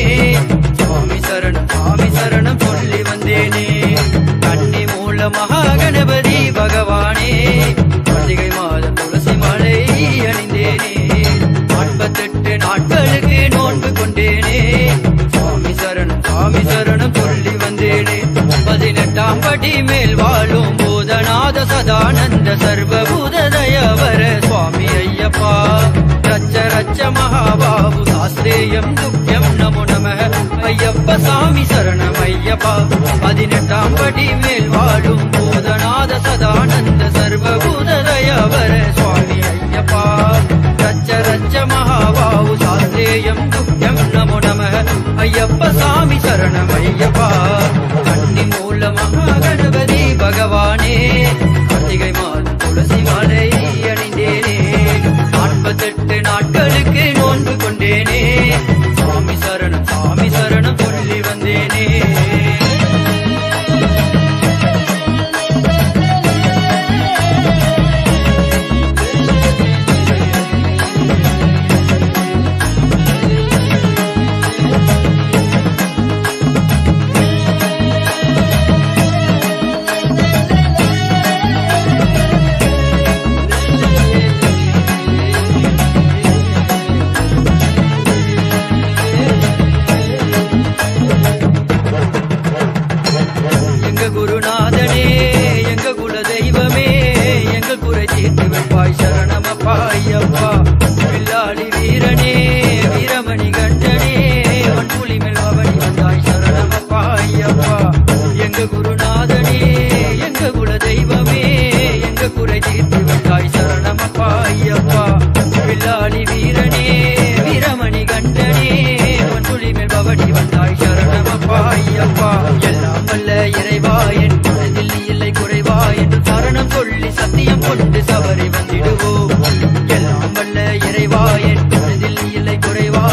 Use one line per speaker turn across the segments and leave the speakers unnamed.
நாட்களுக்கு சுவாமி சரணம் சுவாமி சரணம் சொல்லி வந்தேனே. கன்னி மூல மகாகணபதி பகவானே. கார்த்திகை மாதம் துளசி மலை அணிந்தேனே. நாற்பத்தெட்டு நாட்களுக்கு நோன்பு கொண்டேனே. சுவாமி சரணம் சுவாமி சரணம் சொல்லி வந்தேனே. பதினெட்டாம் படி மேல் வாழும் பூதநாத சதானந்த சர்வபூத தயவர சுவாமி ஐயப்பா. ரச்ச ரச்ச மகாபாபு சாஸ்திரேயம் துக்கியம் நமோ ஐயப்ப சாமி சரணம் ஐயப்பா பதினெட்டாம் படி மேல் வாழும் பூதநாத சதானந்த சர்வபூத தயவர சுவாமி ஐயப்பா. ரச்ச ரச்ச மகாபாவு சாத்தேயம் துக்கம் நமோ நம. ஐயப்ப சாமி சரணம் ஐயப்பா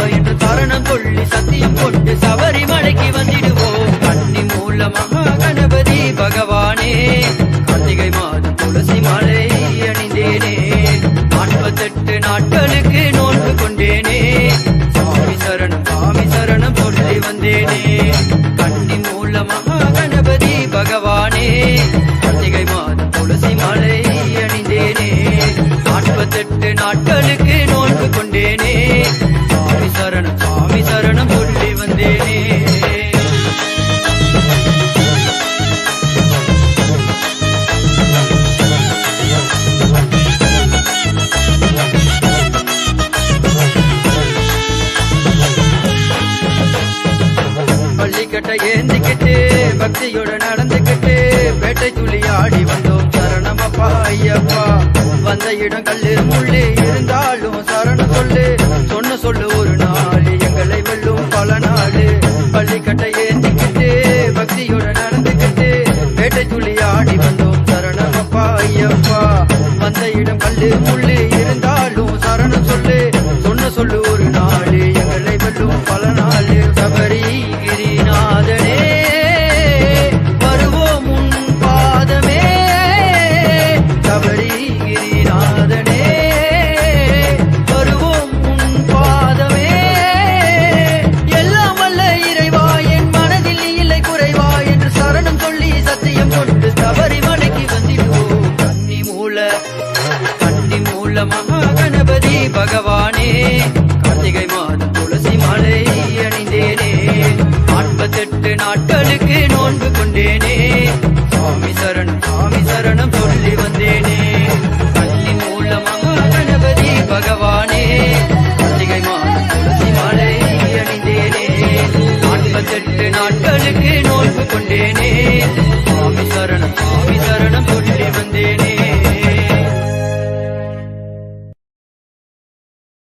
என்று தரணம் கொள்ளி சத்தியம் கொண்டு சபரிமலைக்கு வந்திடுவோம். கண்ணி மூல மகா கணபதி பகவானே. கார்த்திகை மாதம் துளசி மாலை அணிந்தேனே. நாற்பத்தெட்டு நாட்களுக்கு நோன்பு கொண்டேனே. சுவாமி சரணம் சுவாமி சரணம் சொல்லி வந்தேனே. கண்ணி மூல மகா கணபதி பகவான். பக்தியோட நடந்துக்கிட்டு வேட்டை துளி ஆடி வந்தோம். சரணமப்பா ஐயப்பா. வந்த இடம் கல்லு இருந்தா பகவானே கார்த்திகை மாதம் துளசி மாலை அணிந்தேனே. நாற்பத்தெட்டு நாட்களுக்கு நோன்பு கொண்டேனே. சுவாமி சரணம் சுவாமி சரணம் சொல்லி வந்தேனே. கல்வி மூலமாக கணபதி பகவானே கார்த்திகை மாதம் துளசி மாலை அணிந்தேனே. நாற்பத்தெட்டு நாட்களுக்கு நோன்பு கொண்டேனே.